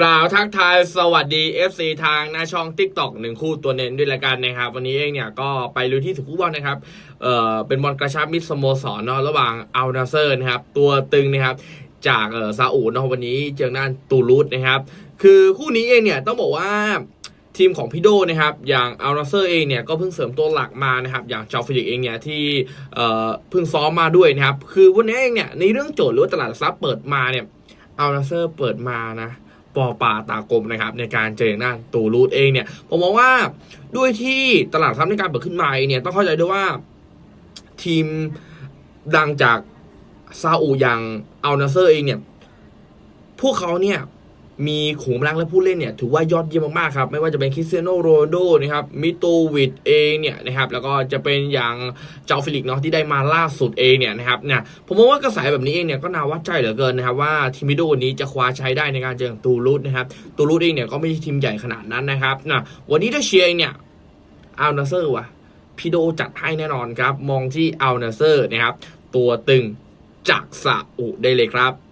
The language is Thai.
กล่าวทักทายสวัสดี FC ทางหน้าช่อง TikTok หนึ่งคู่ตัวเน้นด้วยละกันนะครับ วันนี้เองเนี่ยก็ไปลุยที่สุขุบอลนะครับเอ่อเป็นบอลกระชับมิตรสโมสรเนาะระหว่างอัลนาเซอร์นะครับ ตัวตึงนะครับ จากเอ่อซาอุเนาะวันนี้เจอหน้าตูรูสนะครับ คือคู่นี้เองเนี่ยต้องบอกว่าทีมของพี่โดนะครับ อย่างอัลนาเซอร์เองเนี่ยก็เพิ่งเสริมตัวหลักมานะครับ อย่างจอฟิลิกเองเนี่ยที่เอ่อเพิ่งซ้อมมาด้วยนะครับ คือวันนี้เองเนี่ยในเรื่องโจทย์หรือว่าตลาดหลักทรัพย์เปิดมาเนี่ยอัลนาเซอร์เปิดมานะ ปอปาตากลมนะครับในการเจอหน้าตูรูดเองเนี่ยผมมองว่าด้วยที่ตลาดทรัพย์ในการเปิดขึ้นมาเนี่ยต้องเข้าใจด้วยว่าทีมดังจากซาอุอย่างอัลนาเซอร์เองเนี่ยพวกเขาเนี่ย มีขุมกำลังและผู้เล่นเนี่ยถือว่ายอดเยี่ยมมากๆครับ ไม่ว่าจะเป็นคริสเตียโนโรนโดนะครับมิโตวิดเองเนี่ยนะครับแล้วก็จะเป็นอย่างเจ้าฟิลิกเนาะที่ได้มาล่าสุดเองเนี่ยนะครับเนี่ยผมมองว่ากระแสแบบนี้เองเนี่ยก็น่าวัดใจเหลือเกินนะครับว่าทีมมิโดนี้จะคว้าใช้ได้ในการเจอกับตูรูดนะครับตูรูดเองเนี่ยก็ไม่ใช่ทีมใหญ่ขนาดนั้นนะครับนะวันนี้ถ้าเชียร์เองเนี่ยอัลนาเซอร์ว่ะพี่โดจัดให้แน่นอนครับ มองที่อัลนาเซอร์นะครับตัวตึงจากซาอุได้เลยครับ